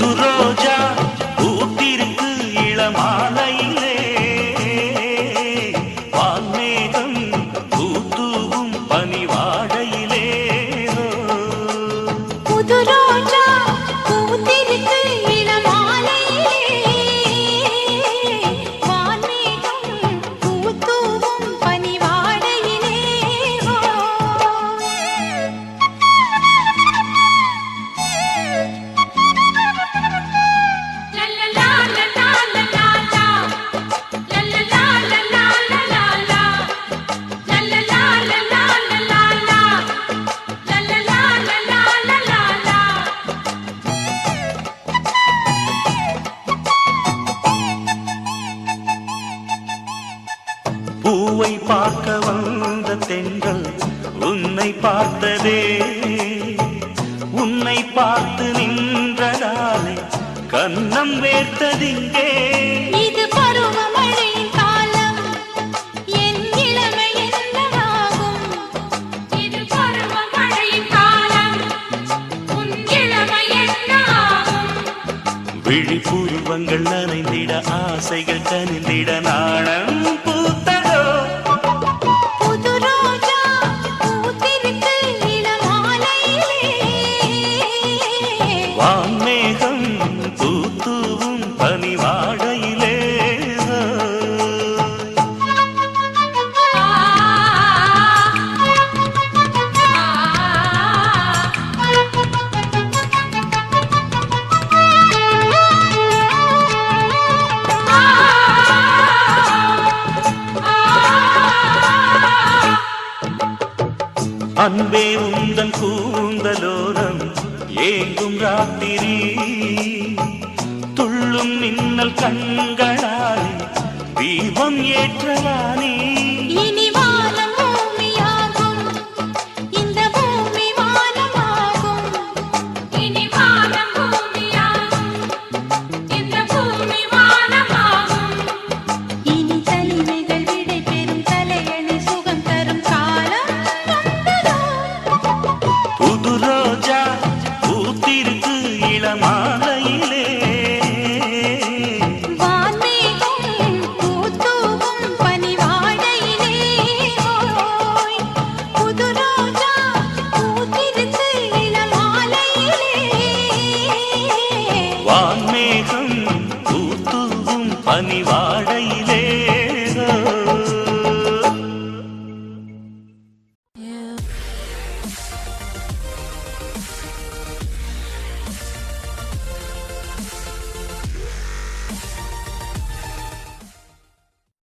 முத்து ரோஜா பூத்திருக்கு இளமாலையிலே. வான்மேகம் பூத்துவும் பனிவாடையிலே. புது பூவை பார்க்க வந்த தென்றல் உன்னை பார்த்ததே. உன்னை பார்த்து நின்றதாலே கண்ணம் வேர்த்ததிங்கே. இது பருவமழை காலம். என் இளமை என்னவாகும்? விழிப்புருவங்கள் நனைந்திட ஆசைகள் கனிந்திட நான் பூத்தூவும் அன்பே உந்தன் கூந்தலோரம் ஏங்கும் ராத்திரி മിന്നൽ കൺകളായി ദീപം ഏറ്റവാനേ வான்மேகம் பூத்தூவும் பனிவா